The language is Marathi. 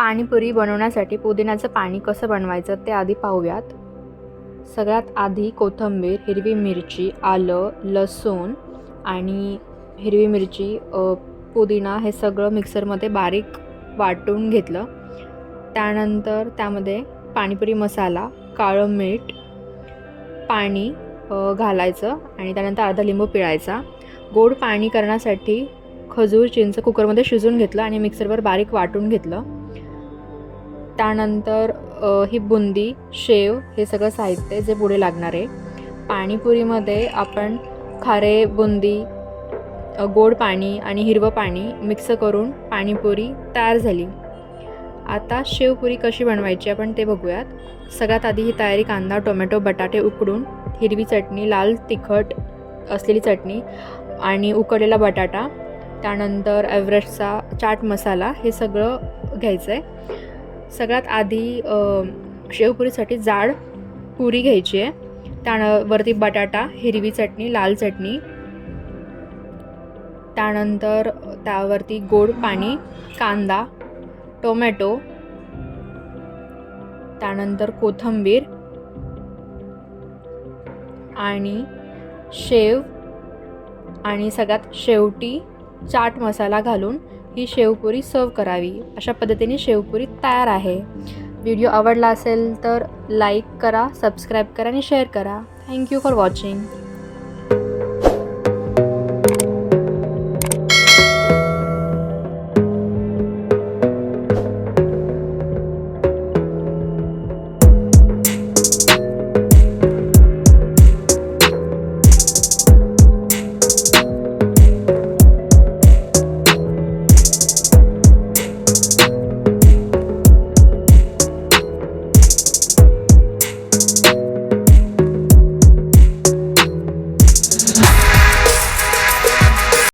पाणीपुरी बनवण्यासाठी पुदिन्याचं पाणी कसं बनवायचं ते आधी पाहूयात. सगळ्यात आधी कोथिंबीर हिरवी मिरची आलं लसूण आणि हिरवी मिरची पुदिना हे सगळं मिक्सरमध्ये बारीक वाटून घेतलं. त्यानंतर त्यामध्ये पाणीपुरी मसाला काळं मीठ पाणी घालायचं आणि त्यानंतर अर्धा लिंबू पिळायचा. गोड पाणी करण्यासाठी खजूर चिंच कुकरमध्ये शिजवून घेतलं आणि मिक्सरवर बारीक वाटून घेतलं. त्यानंतर ही बुंदी शेव हे सगळं साहित्य जे पुढे लागणार आहे. पाणीपुरीमध्ये आपण खारे बुंदी गोड पाणी आणि हिरवं पाणी मिक्स करून पाणीपुरी तयार झाली. आता शेवपुरी कशी बनवायची आपण ते बघूयात. सगळ्यात आधी ही तयारी कांदा टोमॅटो बटाटे उकडून हिरवी चटणी लाल तिखट असलेली चटणी आणि उकडलेला बटाटा त्यानंतर एव्हरेस्टचा चाट मसाला हे सगळं घ्यायचं आहे सगळ्यात आधी शेवपुरीसाठी जाड पुरी घ्यायची आहे. त्यावरती बटाटा हिरवी चटणी लाल चटणी. त्यानंतर त्यावरती गोड पाणी कांदा टोमॅटो. त्यानंतर कोथिंबीर. आणि शेव. आणि सगळ्यात शेवटी चाट मसाला घालून ही शेवपुरी सर्व करावी. अशा पद्धतीने शेवपुरी तयार आहे. व्हिडिओ आवडला असेल तर लाईक करा सबस्क्राईब करा आणि शेअर करा. Thank you for watching